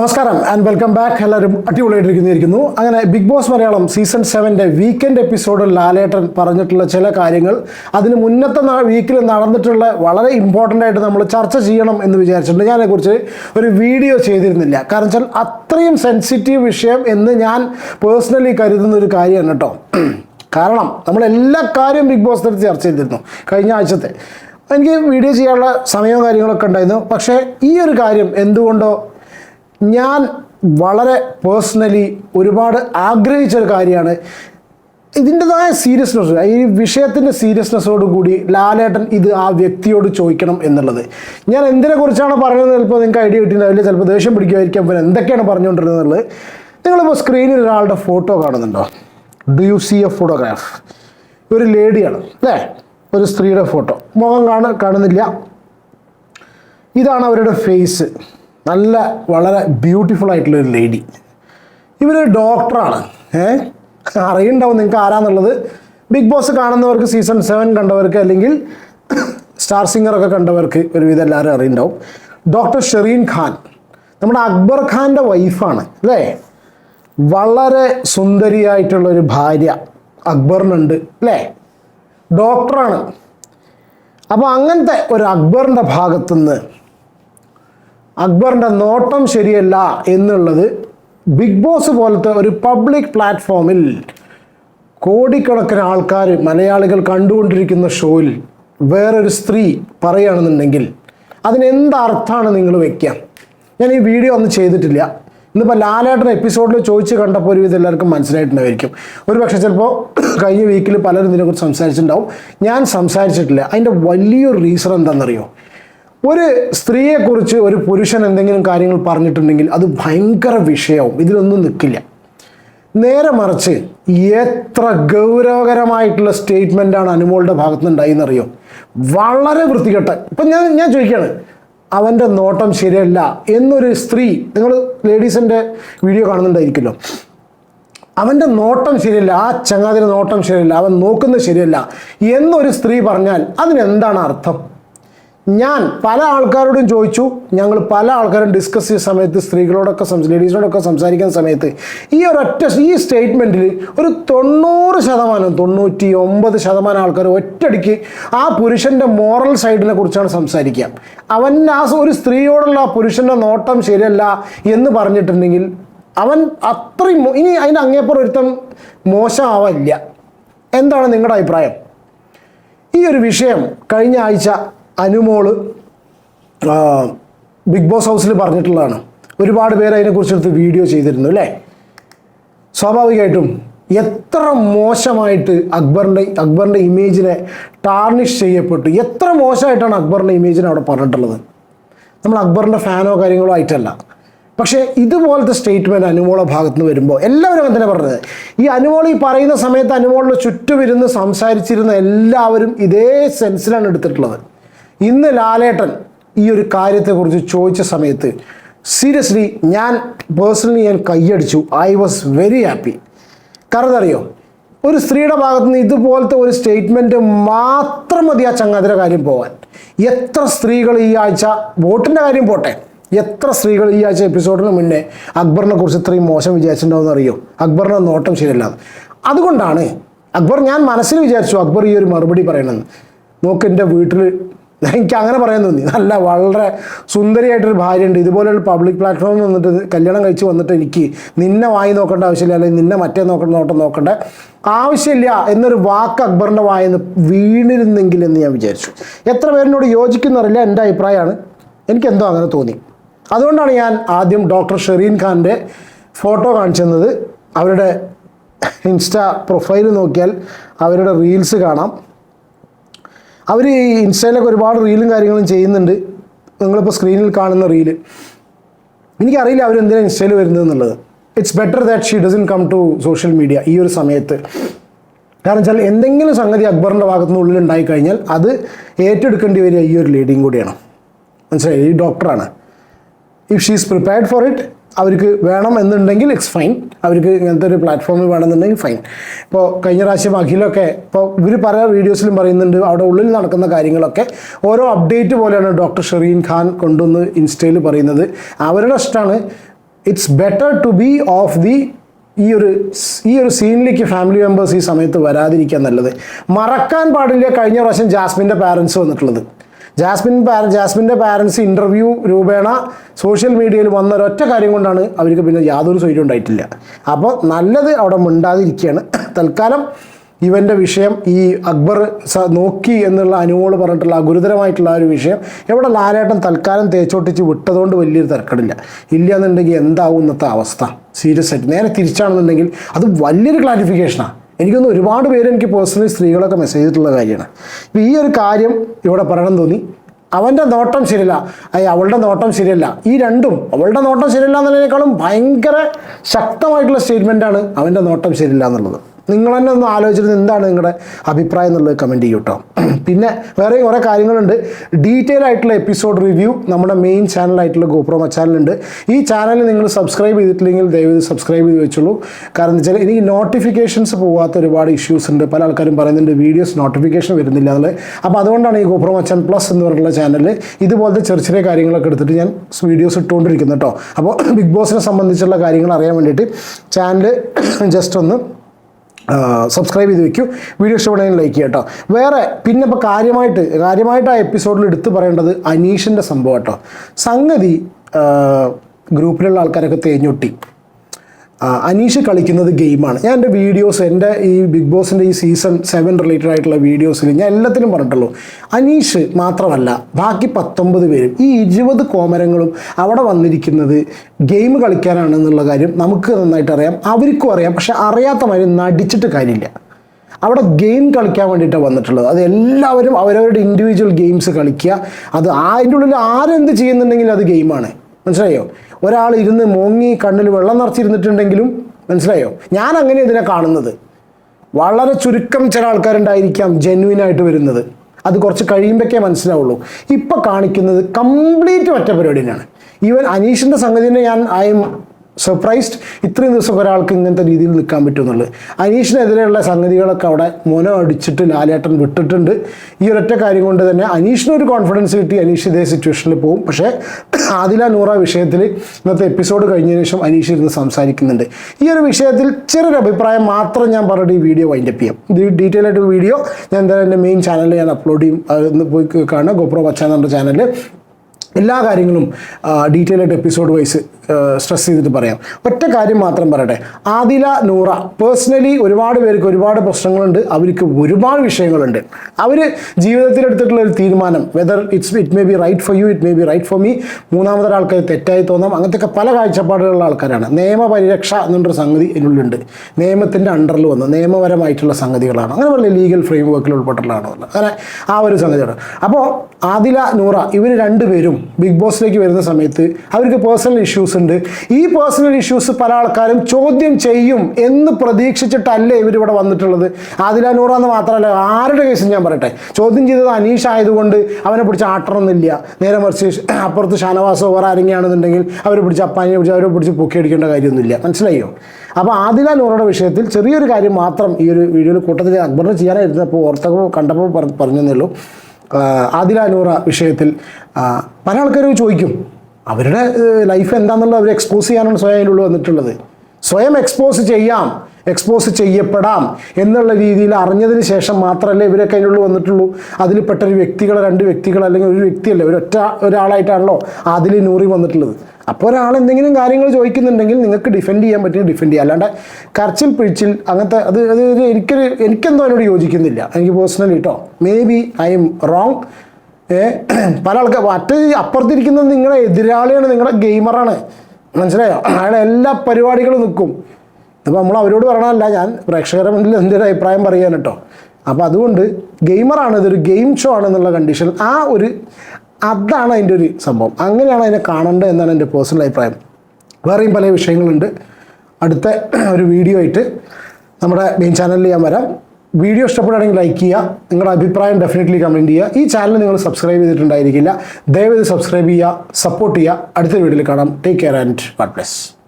നമസ്കാരം and welcome back എല്ലാവരും അടിപൊളിയായിട്ടിരിക്കുന്നു. അങ്ങനെ ബിഗ് ബോസ് മലയാളം സീസൺ സെവന്റെ വീക്കെൻഡ് എപ്പിസോഡിൽ ലാലേട്ടൻ പറഞ്ഞിട്ടുള്ള ചില കാര്യങ്ങൾ അതിന് മുന്നത്തെ വീക്കിൽ നടന്നിട്ടുള്ള വളരെ ഇമ്പോർട്ടന്റ് ആയിട്ട് നമ്മൾ ചർച്ച ചെയ്യണം എന്ന് വിചാരിച്ചിട്ടുണ്ട്. ഞാനതിനെക്കുറിച്ച് ഒരു വീഡിയോ ചെയ്തിരുന്നില്ല. കാരണം വെച്ചാൽ അത്രയും സെൻസിറ്റീവ് വിഷയം എന്ന് ഞാൻ പേഴ്സണലി കരുതുന്ന ഒരു കാര്യമാണ് കേട്ടോ. കാരണം നമ്മൾ എല്ലാ കാര്യവും ബിഗ് ബോസ് തരത്തിൽ ചർച്ച ചെയ്തിരുന്നു കഴിഞ്ഞ ആഴ്ചത്തെ. എനിക്ക് വീഡിയോ ചെയ്യാനുള്ള സമയവും കാര്യങ്ങളൊക്കെ ഉണ്ടായിരുന്നു. പക്ഷേ ഈ ഒരു കാര്യം എന്തുകൊണ്ടോ ഞാൻ വളരെ പേഴ്സണലി ഒരുപാട് ആഗ്രഹിച്ച ഒരു കാര്യമാണ്. ഇതിന്റെതായ സീരിയസ്നെസ് ഈ വിഷയത്തിന്റെ സീരിയസ്നെസ്സോട് കൂടി ലാലേട്ടൻ ഇത് ആ വ്യക്തിയോട് ചോദിക്കണം എന്നുള്ളത്. ഞാൻ എന്തിനെ കുറിച്ചാണ് പറയുന്നത്? ചിലപ്പോൾ നിങ്ങൾക്ക് ഐഡിയ കിട്ടിയിട്ടുണ്ടാവില്ല ചിലപ്പോൾ ദേഷ്യം പിടിക്കുമായിരിക്കും. അപ്പോൾ എന്തൊക്കെയാണ് പറഞ്ഞുകൊണ്ടിരുന്നത് എന്നുള്ളത്. നിങ്ങളിപ്പോൾ സ്ക്രീനിൽ ഒരാളുടെ ഫോട്ടോ കാണുന്നുണ്ടോ? Do you see a photograph ഒരു ലേഡിയാണ് അല്ലേ? ഒരു സ്ത്രീയുടെ ഫോട്ടോ മുഖം കാണ കാണുന്നില്ല. ഇതാണ് അവരുടെ ഫേസ് നല്ല വളരെ ബ്യൂട്ടിഫുൾ ആയിട്ടുള്ള ഒരു ലേഡി ഇവരൊരു ഡോക്ടറാണ് ഏ? അറിയുണ്ടാവും നിങ്ങൾക്ക് ആരാന്നുള്ളത്. ബിഗ് ബോസ് കാണുന്നവർക്ക് സീസൺ സെവൻ കണ്ടവർക്ക് അല്ലെങ്കിൽ സ്റ്റാർ സിംഗറൊക്കെ കണ്ടവർക്ക് ഒരുവിധം എല്ലാവരും അറിയുണ്ടാവും. ഡോക്ടർ ഷെറീൻ ഖാൻ നമ്മുടെ അക്ബർ ഖാന്റെ വൈഫാണ് അല്ലേ? വളരെ സുന്ദരിയായിട്ടുള്ള ഒരു ഭാര്യ അക്ബറിനുണ്ട് അല്ലേ? ഡോക്ടറാണ് അപ്പോൾ അങ്ങനത്തെ ഒരു അക്ബറിന്റെ ഭാഗത്തുനിന്ന് അക്ബറിന്റെ നോട്ടം ശരിയല്ല എന്നുള്ളത് ബിഗ് ബോസ് പോലത്തെ ഒരു പബ്ലിക് പ്ലാറ്റ്ഫോമിൽ കോടിക്കണക്കിന് ആൾക്കാർ മലയാളികൾ കണ്ടുകൊണ്ടിരിക്കുന്ന ഷോയിൽ വേറൊരു സ്ത്രീ പറയുകയാണെന്നുണ്ടെങ്കിൽ അതിനെന്തർത്ഥമാണ് നിങ്ങൾ വെക്കുക? ഞാൻ ഈ വീഡിയോ ഒന്നും ചെയ്തിട്ടില്ല. ഇന്നിപ്പോൾ ലാലേട്ടൻ എപ്പിസോഡിൽ ചോദിച്ച് കണ്ടപ്പോൾ ഒരുവിധം എല്ലാവർക്കും മനസ്സിലായിട്ടുണ്ടായിരിക്കും. ഒരു പക്ഷേ ചിലപ്പോൾ കഴിഞ്ഞ വീക്കിൽ പലരും ഇതിനെക്കുറിച്ച് സംസാരിച്ചിട്ടുണ്ടാവും. ഞാൻ സംസാരിച്ചിട്ടില്ല. അതിന്റെ വലിയൊരു റീസൺ എന്താണെന്നറിയോ? ഒരു സ്ത്രീയെക്കുറിച്ച് ഒരു പുരുഷൻ എന്തെങ്കിലും കാര്യങ്ങൾ പറഞ്ഞിട്ടുണ്ടെങ്കിൽ അത് ഭയങ്കര വിഷയവും ഇതിലൊന്നും നിൽക്കില്ല. നേരെ മറിച്ച് എത്ര ഗൗരവകരമായിട്ടുള്ള സ്റ്റേറ്റ്മെന്റാണ് അനുമോളുടെ ഭാഗത്ത് ഉണ്ടായിന്നറിയോ വളരെ വൃത്തികെട്ട ഇപ്പം ഞാൻ ഞാൻ ചോദിക്കുകയാണ് അവന്റെ നോട്ടം ശരിയല്ല എന്നൊരു സ്ത്രീ നിങ്ങൾ ലേഡീസിന്റെ വീഡിയോ കാണുന്നുണ്ടായിരിക്കുമല്ലോ. അവന്റെ നോട്ടം ശരിയല്ല ആ ചങ്ങാതിന്റെ നോട്ടം ശരിയല്ല അവൻ നോക്കുന്നത് ശരിയല്ല എന്നൊരു സ്ത്രീ പറഞ്ഞാൽ അതിനെന്താണ് അർത്ഥം? ഞാൻ പല ആൾക്കാരോടും ചോദിച്ചു. ഞങ്ങൾ പല ആൾക്കാരും ഡിസ്കസ് ചെയ്യുന്ന സമയത്ത് സ്ത്രീകളോടൊക്കെ ലേഡീസിനോടൊക്കെ സംസാരിക്കുന്ന സമയത്ത് ഈ ഒരു ഒറ്റ ഈ സ്റ്റേറ്റ്മെന്റിൽ ഒരു തൊണ്ണൂറ് ശതമാനം തൊണ്ണൂറ്റി ഒമ്പത് ശതമാനം ആൾക്കാർ ഒറ്റടിക്ക് ആ പുരുഷന്റെ മോറൽ സൈഡിനെ കുറിച്ചാണ് സംസാരിക്കുക. അവൻ ആ ഒരു സ്ത്രീയോടുള്ള ആ പുരുഷന്റെ നോട്ടം ശരിയല്ല എന്ന് പറഞ്ഞിട്ടുണ്ടെങ്കിൽ അവൻ അത്രയും ഇനി അതിന്റെ അങ്ങേപ്പുറം ഒരുത്തം മോശമാവില്ല എന്താണ് നിങ്ങളുടെ അഭിപ്രായം? ഈ ഒരു വിഷയം കഴിഞ്ഞ ആഴ്ച അനുമോൾ ബിഗ് ബോസ് ഹൗസിൽ പറഞ്ഞിട്ടുള്ളതാണ്. ഒരുപാട് പേര് അതിനെക്കുറിച്ചെടുത്ത് വീഡിയോ ചെയ്തിരുന്നു അല്ലേ? സ്വാഭാവികമായിട്ടും എത്ര മോശമായിട്ട് അക്ബറിന്റെ അക്ബറിന്റെ ഇമേജിനെ ടാർണിഷ് ചെയ്യപ്പെട്ടു എത്ര മോശമായിട്ടാണ് അക്ബറിന്റെ ഇമേജിനെ അവിടെ പറഞ്ഞിട്ടുള്ളത്? നമ്മൾ അക്ബറിന്റെ ഫാനോ കാര്യങ്ങളോ ആയിട്ടല്ല. പക്ഷേ ഇതുപോലത്തെ സ്റ്റേറ്റ്മെന്റ് അനുമോള ഭാഗത്ത് നിന്ന് വരുമ്പോൾ എല്ലാവരും അങ്ങനെ തന്നെ പറഞ്ഞത്. ഈ അനുമോൾ ഈ പറയുന്ന സമയത്ത് അനുമോളിന്റെ ചുറ്റുമിരുന്ന് സംസാരിച്ചിരുന്ന എല്ലാവരും ഇതേ സെൻസിലാണ് എടുത്തിട്ടുള്ളത്. ഇന്ന് ലാലേട്ടൻ ഈ ഒരു കാര്യത്തെക്കുറിച്ച് ചോദിച്ച സമയത്ത് സീരിയസ്ലി ഞാൻ പേഴ്സണലി ഞാൻ കൈയടിച്ചു ഐ വാസ് വെരി ഹാപ്പി. കാരണം അറിയോ ഒരു സ്ത്രീയുടെ ഭാഗത്ത് നിന്ന് ഇതുപോലത്തെ ഒരു സ്റ്റേറ്റ്മെന്റ് മാത്രം മതി ആ ചങ്ങാതിരെ കാര്യം പോകാൻ എത്ര സ്ത്രീകൾ ഈ ആഴ്ച വോട്ടിന്റെ കാര്യം പോട്ടെ. എത്ര സ്ത്രീകൾ ഈ ആഴ്ച എപ്പിസോഡിന് മുന്നേ അക്ബറിനെ കുറിച്ച് ഇത്രയും മോശം വിചാരിച്ചിട്ടുണ്ടാവുമെന്ന് അറിയോ? അക്ബറിനെ നോട്ടം ശരിയല്ല. അതുകൊണ്ടാണ് അക്ബർ ഞാൻ മനസ്സിൽ വിചാരിച്ചു അക്ബർ ഈ ഒരു മറുപടി പറയണമെന്ന്. നോക്ക് എന്റെ വീട്ടിൽ എനിക്ക് അങ്ങനെ പറയാൻ തോന്നി. നല്ല വളരെ സുന്ദരിയായിട്ടൊരു ഭാര്യയുണ്ട്. ഇതുപോലൊരു പബ്ലിക് പ്ലാറ്റ്ഫോമിൽ വന്നിട്ട് കല്യാണം കഴിച്ച് വന്നിട്ട് എനിക്ക് നിന്നെ വായി നോക്കേണ്ട ആവശ്യമില്ല അല്ലെങ്കിൽ നിന്നെ മറ്റേ നോക്കേണ്ട നോട്ടം നോക്കേണ്ട. ആവശ്യമില്ല എന്നൊരു വാക്ക് അക്ബറിന്റെ വായെന്ന് വീണിരുന്നെങ്കിൽ എന്ന് ഞാൻ വിചാരിച്ചു. എത്ര പേരിനോട് യോജിക്കുന്നറിയില്ല എന്റെ അഭിപ്രായമാണ്. എനിക്കെന്തോ അങ്ങനെ തോന്നി. അതുകൊണ്ടാണ് ഞാൻ ആദ്യം ഡോക്ടർ ഷെറീൻ ഖാന്റെ ഫോട്ടോ കാണിച്ചെന്നത്. അവരുടെ ഇൻസ്റ്റാ പ്രൊഫൈൽ നോക്കിയാൽ അവരുടെ റീൽസ് കാണാം. അവർ ഇൻസ്റ്റയിലൊക്കെ ഒരുപാട് റീലും കാര്യങ്ങളും ചെയ്യുന്നുണ്ട്. നിങ്ങളിപ്പോൾ സ്ക്രീനിൽ കാണുന്ന റീൽ എനിക്കറിയില്ല അവർ എന്തിനാണ് ഇൻസ്റ്റയിൽ വരുന്നത് എന്നുള്ളത്. It's better that she doesn't come to social media ഈ ഒരു സമയത്ത്. കാരണം വെച്ചാൽ എന്തെങ്കിലും സംഗതി അക്ബറിന്റെ ഭാഗത്തുനിന്ന് ഉള്ളിൽ ഉണ്ടായി കഴിഞ്ഞാൽ അത് ഏറ്റെടുക്കേണ്ടി വരിക ഈ ഒരു ലേഡിയും കൂടിയാണ്. മനസ്സിലായി? ഈ ഡോക്ടറാണ് if she is prepared for it അവർക്ക് വേണം എന്നുണ്ടെങ്കിൽ ഇറ്റ്സ് ഫൈൻ അവർക്ക് ഇങ്ങനത്തെ ഒരു പ്ലാറ്റ്ഫോമിൽ വേണമെന്നുണ്ടെങ്കിൽ ഫൈൻ ഇപ്പോൾ കഴിഞ്ഞ പ്രാവശ്യം അഖിലൊക്കെ ഇപ്പോൾ ഇവർ പല വീഡിയോസിലും പറയുന്നുണ്ട്. അവിടെ ഉള്ളിൽ നടക്കുന്ന കാര്യങ്ങളൊക്കെ ഓരോ അപ്ഡേറ്റ് പോലെയാണ് ഡോക്ടർ ഷെറീൻ ഖാൻ കൊണ്ടുവന്ന് ഇൻസ്റ്റയിൽ പറയുന്നത്. അവരുടെ ഇഷ്ടമാണ്. It's better to be off the ഈ ഒരു ഈ ഒരു സീനിലേക്ക് ഫാമിലി മെമ്പേഴ്സ് ഈ സമയത്ത് വരാതിരിക്കാൻ നല്ലത്. മറക്കാൻ പാടില്ല കഴിഞ്ഞ പ്രാവശ്യം ജാസ്മിന്റെ പാരൻസ് വന്നിട്ടുള്ളത്. ജാസ്മിൻ പാര ജാസ്മിന്റെ പാരൻസ് ഇന്റർവ്യൂ രൂപേണ സോഷ്യൽ മീഡിയയിൽ വന്ന ഒരൊറ്റ കാര്യം കൊണ്ടാണ് അവർക്ക് പിന്നെ യാതൊരു സ്വൈര്യം ഉണ്ടായിട്ടില്ല. അപ്പോൾ നല്ലത് അവിടെ മിണ്ടാതിരിക്കുകയാണ്. തൽക്കാലം ഇവന്റെ വിഷയം ഈ അക്ബർ നോക്കി എന്നുള്ള അനുമോൾ പറഞ്ഞിട്ടുള്ള ഗുരുതരമായിട്ടുള്ള ഒരു വിഷയം ഇവിടെ ലാലേട്ടൻ തൽക്കാലം തേച്ചോട്ടിച്ച് വിട്ടതുകൊണ്ട് വലിയൊരു തിരക്കടില്ല ഇല്ല എന്നുണ്ടെങ്കിൽ എന്താവും ഇന്നത്തെ അവസ്ഥ? സീരിയസ് ആയിട്ട് നേരെ തിരിച്ചാണെന്നുണ്ടെങ്കിൽ അത് വലിയൊരു ക്ലാരിഫിക്കേഷനാണ് എനിക്കൊന്ന് ഒരുപാട് പേര് എനിക്ക് പേഴ്സണലി സ്ത്രീകളൊക്കെ മെസ്സേജ് ചെയ്തിട്ടുള്ള കാര്യമാണ്. ഇപ്പം ഈ ഒരു കാര്യം ഇവിടെ പറയണം തോന്നി. അവന്റെ നോട്ടം ശരിയല്ല. അയ്യ അവളുടെ നോട്ടം ശരിയല്ല. ഈ രണ്ടും അവളുടെ നോട്ടം ശരിയല്ല എന്നുള്ളതിനേക്കാളും ഭയങ്കര ശക്തമായിട്ടുള്ള സ്റ്റേറ്റ്മെന്റാണ് അവന്റെ നോട്ടം ശരിയല്ല എന്നുള്ളത്. നിങ്ങൾ തന്നെ ഒന്ന് ആലോചിച്ചിരുന്നത് എന്താണ് നിങ്ങളുടെ അഭിപ്രായം എന്നുള്ളത് കമന്റ് ചെയ്യൂ കേട്ടോ പിന്നെ വേറെ കുറേ കാര്യങ്ങളുണ്ട്. ഡീറ്റെയിൽ ആയിട്ടുള്ള എപ്പിസോഡ് റിവ്യൂ നമ്മുടെ മെയിൻ ചാനലായിട്ടുള്ള ഗോപ്രോ ചാനലുണ്ട് ഈ ചാനൽ നിങ്ങൾ സബ്സ്ക്രൈബ് ചെയ്തിട്ടില്ലെങ്കിൽ ദയവ് സബ്സ്ക്രൈബ് ചെയ്ത് വെച്ചുള്ളൂ കാരണം വെച്ചാൽ എനിക്ക് നോട്ടിഫിക്കേഷൻസ് പോകാത്ത ഒരുപാട് ഇഷ്യൂസ് ഉണ്ട്. പല ആൾക്കാരും പറയുന്നുണ്ട് വീഡിയോസ് നോട്ടിഫിക്കേഷൻ വരുന്നില്ല എന്നുള്ളത്. അപ്പോൾ അതുകൊണ്ടാണ് ഈ ഗോപ്രോ മച്ചാൻ പ്ലസ് എന്ന് പറഞ്ഞിട്ടുള്ള ചാനൽ ഇതുപോലത്തെ ചെറിയ ചെറിയ കാര്യങ്ങളൊക്കെ എടുത്തിട്ട് ഞാൻ വീഡിയോസ് ഇട്ടുകൊണ്ടിരിക്കുന്നു കേട്ടോ അപ്പോൾ ബിഗ് ബോസിനെ സംബന്ധിച്ചുള്ള കാര്യങ്ങൾ അറിയാൻ വേണ്ടിയിട്ട് ചാനൽ ജസ്റ്റ് ഒന്ന് സബ്സ്ക്രൈബ് ചെയ്ത് വെക്കൂ. വീഡിയോ ഇഷ്ടപ്പെടുന്നതിന് ലൈക്ക് ചെയ്യുക കേട്ടോ വേറെ പിന്നെ ഇപ്പോൾ കാര്യമായിട്ട് കാര്യമായിട്ട് ആ എപ്പിസോഡിൽ എടുത്തു പറയേണ്ടത് അനീഷിന്റെ സംഭവം കേട്ടോ സംഗതി ഗ്രൂപ്പിലുള്ള ആൾക്കാരൊക്കെ തേഞ്ഞൊട്ടി. അനീഷ് കളിക്കുന്നത് ഗെയിമാണ് ഞാൻ എന്റെ വീഡിയോസ് എന്റെ ഈ ബിഗ് ബോസിന്റെ ഈ സീസൺ സെവൻ റിലേറ്റഡ് ആയിട്ടുള്ള വീഡിയോസിൽ ഞാൻ എല്ലാത്തിനും പറഞ്ഞിട്ടുള്ളൂ. അനീഷ് മാത്രമല്ല ബാക്കി പത്തൊമ്പത് പേരും ഈ ഇരുപത് കോമരങ്ങളും അവിടെ വന്നിരിക്കുന്നത് ഗെയിം കളിക്കാനാണ് എന്നുള്ള കാര്യം നമുക്ക് നന്നായിട്ട് അറിയാം അവർക്കും അറിയാം പക്ഷെ അറിയാത്ത മാതിരി നടിച്ചിട്ട് കാര്യമില്ല. അവിടെ ഗെയിം കളിക്കാൻ വേണ്ടിയിട്ടാണ് വന്നിട്ടുള്ളത്. അത് എല്ലാവരും അവരവരുടെ ഇൻഡിവിജ്വൽ ഗെയിംസ് കളിക്കുക. അത് അതിന്റെ ഉള്ളിൽ ആരെന്ത് ചെയ്യുന്നുണ്ടെങ്കിലും അത് ഗെയിമാണ് മനസ്സിലായോ? ഒരാൾ ഇരുന്ന് മോങ്ങി കണ്ണിൽ വെള്ളം നിറച്ചിരുന്നിട്ടുണ്ടെങ്കിലും മനസ്സിലായോ? ഞാൻ അങ്ങനെ ഇതിനെ കാണുന്നത്. വളരെ ചുരുക്കം ചില ആൾക്കാരുണ്ടായിരിക്കാം ജെന്വിൻ ആയിട്ട് വരുന്നത്. അത് കുറച്ച് കഴിയുമ്പോഴേ മനസ്സിലാവുള്ളൂ. ഇപ്പം കാണിക്കുന്നത് കംപ്ലീറ്റ് ഒറ്റ പരിപാടി തന്നെയാണ് ഈവൻ അനീഷിന്റെ സംഗതിനെ ഞാൻ ഐ എം സർപ്രൈസ്ഡ് ഇത്രയും ദിവസം ഒരാൾക്ക് ഇങ്ങനത്തെ രീതിയിൽ നിൽക്കാൻ പറ്റുമെന്നുള്ളത്. അനീഷിനെതിരെയുള്ള സംഗതികളൊക്കെ അവിടെ മോനോ അടിച്ചിട്ട് ലാലേട്ടൻ വിട്ടിട്ടുണ്ട്. ഈ ഒരൊറ്റ കാര്യം കൊണ്ട് തന്നെ അനീഷിനൊരു കോൺഫിഡൻസ് കിട്ടി അനീഷ് ഇതേ സിറ്റുവേഷനിൽ പോകും. പക്ഷേ ആദില നൂറ വിഷയത്തിൽ ഇന്നത്തെ എപ്പിസോഡ് കഴിഞ്ഞതിന് ശേഷം അനീഷ് ഇരുന്ന് സംസാരിക്കുന്നുണ്ട്. ഈ ഒരു വിഷയത്തിൽ ചെറിയൊരു അഭിപ്രായം മാത്രം ഞാൻ പറഞ്ഞിട്ട് ഈ വീഡിയോ വൈൻഡപ്പ് ചെയ്യാം. ഡീറ്റെയിൽ ആയിട്ട് വീഡിയോ ഞാൻ എന്തായാലും എന്റെ മെയിൻ ചാനലിൽ ഞാൻ അപ്ലോഡ് ചെയ്യും. പോയി കാണുക. ഗോപ്രോ പച്ച എന്നുള്ള ചാനലിൽ എല്ലാ കാര്യങ്ങളും ഡീറ്റെയിൽ ആയിട്ട് എപ്പിസോഡ് വൈസ് സ്ട്രെസ് ചെയ്തിട്ട് പറയാം. ഒറ്റ കാര്യം മാത്രം പറയട്ടെ. ആദില നൂറ പേഴ്സണലി ഒരുപാട് പേർക്ക് ഒരുപാട് പ്രശ്നങ്ങളുണ്ട്. അവർക്ക് ഒരുപാട് വിഷയങ്ങളുണ്ട്. അവർ ജീവിതത്തിൽ എടുത്തിട്ടുള്ള ഒരു തീരുമാനം whether it's it may be right for you it may be right for me മൂന്നാമതൊരാൾക്ക് തെറ്റായി തോന്നാം. അങ്ങനത്തെ ഒക്കെ പല കാഴ്ചപ്പാടുകളുള്ള ആൾക്കാരാണ്. നിയമപരിരക്ഷ എന്നൊരു സംഗതി ഇതിനുള്ളിലുണ്ട് നിയമത്തിന്റെ അണ്ടറിൽ വന്ന്. നിയമപരമായിട്ടുള്ള സംഗതികളാണ്. അങ്ങനെ പറഞ്ഞ ലീഗൽ ഫ്രെയിം വർക്കിൽ ഉൾപ്പെട്ടുള്ളതാണ് അങ്ങനെ ആ ഒരു സംഗതിയാണ് അപ്പോൾ ആദില നൂറ ഇവർ രണ്ടുപേരും ബിഗ് ബോസിലേക്ക് വരുന്ന സമയത്ത് അവർക്ക് പേഴ്സണൽ ഇഷ്യൂസ് ഉണ്ട്. ഈ പേഴ്സണൽ ഇഷ്യൂസ് പല ആൾക്കാരും ചോദ്യം ചെയ്യും എന്ന് പ്രതീക്ഷിച്ചിട്ടല്ലേ ഇവരിവിടെ വന്നിട്ടുള്ളത്. ആദില നൂറ എന്ന് മാത്രമല്ല ആരുടെ കേസും ഞാൻ പറയട്ടെ? ചോദ്യം ചെയ്തത് അനീഷ് ആയതുകൊണ്ട് അവനെ പിടിച്ച് ആട്ടണമെന്നില്ല. നേരെ മറിച്ച് അപ്പുറത്ത് ഷാനവാസോ വേറെ ആരെങ്കിലാണെന്നുണ്ടെങ്കിൽ അവരെ പിടിച്ച് അപ്പാനെ പിടിച്ച് അവരെ പിടിച്ച് പൊക്കിയടിക്കേണ്ട കാര്യമൊന്നുമില്ല. മനസ്സിലായോ? അപ്പോൾ ആദില നൂറയുടെ വിഷയത്തിൽ ചെറിയൊരു കാര്യം മാത്രം ഈ ഒരു വീഡിയോയിൽ കൂട്ടത്തിൽ അക്ബറിന് ചെയ്യാനായിരുന്നപ്പോൾ ഓർത്തപ്പോൾ കണ്ടപ്പോൾ പറഞ്ഞു ആഹ് ആദില വിഷയത്തിൽ പല ആൾക്കാരും ചോദിക്കും. അവരുടെ ലൈഫ് എന്താണെന്നുള്ളത് അവർ എക്സ്പോസ് ചെയ്യാനാണ് സ്വയം അതിലുള്ളിൽ വന്നിട്ടുള്ളത്. സ്വയം എക്സ്പോസ് ചെയ്യാം എക്സ്പോസ് ചെയ്യപ്പെടാം എന്നുള്ള രീതിയിൽ അറിഞ്ഞതിന് ശേഷം മാത്രമല്ലേ ഇവരൊക്കെ അതിനുള്ളിൽ വന്നിട്ടുള്ളൂ. അതിൽ പെട്ട ഒരു വ്യക്തികൾ രണ്ട് വ്യക്തികൾ അല്ലെങ്കിൽ ഒരു വ്യക്തിയല്ല ഒരൊറ്റ ഒരാളായിട്ടാണല്ലോ അതിൽ നൂറി വന്നിട്ടുള്ളത്. അപ്പോൾ ഒരാൾ എന്തെങ്കിലും കാര്യങ്ങൾ ചോദിക്കുന്നുണ്ടെങ്കിൽ നിങ്ങൾക്ക് ഡിഫെൻഡ് ചെയ്യാൻ പറ്റും ഡിഫെൻഡ് ചെയ്യുക അല്ലാണ്ട് കർച്ചിൽ പിഴിച്ചിൽ അങ്ങനത്തെ അത് അത് എനിക്കൊരു എനിക്കെന്തോ അതിനോട് യോജിക്കുന്നില്ല. എനിക്ക് പേഴ്സണലി കേട്ടോ may be I'm wrong പല ആൾക്കാർ മറ്റേ അപ്പുറത്തിരിക്കുന്നത് നിങ്ങളുടെ എതിരാളിയാണ് നിങ്ങളുടെ ഗെയിമറാണ് മനസ്സിലായോ? അയാളെ എല്ലാ പരിപാടികളും നിൽക്കും അപ്പോൾ നമ്മൾ അവരോട് പറയണമല്ല ഞാൻ പ്രേക്ഷകരുടെ മുന്നിൽ എന്തൊരു അഭിപ്രായം പറയാൻ കേട്ടോ. അപ്പോൾ അതുകൊണ്ട് ഗെയിമറാണ് ഇതൊരു ഗെയിം ഷോ ആണെന്നുള്ള കണ്ടീഷൻ ആ ഒരു അതാണ് അതിന്റെ ഒരു സംഭവം. അങ്ങനെയാണ് അതിനെ കാണേണ്ടത് എന്നാണ് എന്റെ പേഴ്സണൽ അഭിപ്രായം. വേറെയും പല വിഷയങ്ങളുണ്ട്. അടുത്ത ഒരു വീഡിയോ ആയിട്ട് നമ്മുടെ മെയിൻ ചാനലിൽ ഞാൻ വരാം. വീഡിയോ ഇഷ്ടപ്പെടുകയാണെങ്കിൽ ലൈക്ക് ചെയ്യുക. നിങ്ങളുടെ അഭിപ്രായം ഡെഫിനറ്റ്ലി കമന്റ് ചെയ്യുക. ഈ ചാനൽ നിങ്ങൾ സബ്സ്ക്രൈബ് ചെയ്തിട്ടുണ്ടായിരിക്കില്ല. ദയവ് സബ്സ്ക്രൈബ് ചെയ്യുക സപ്പോർട്ട് ചെയ്യുക. അടുത്ത വീഡിയോയിൽ കാണാം. Take care and God bless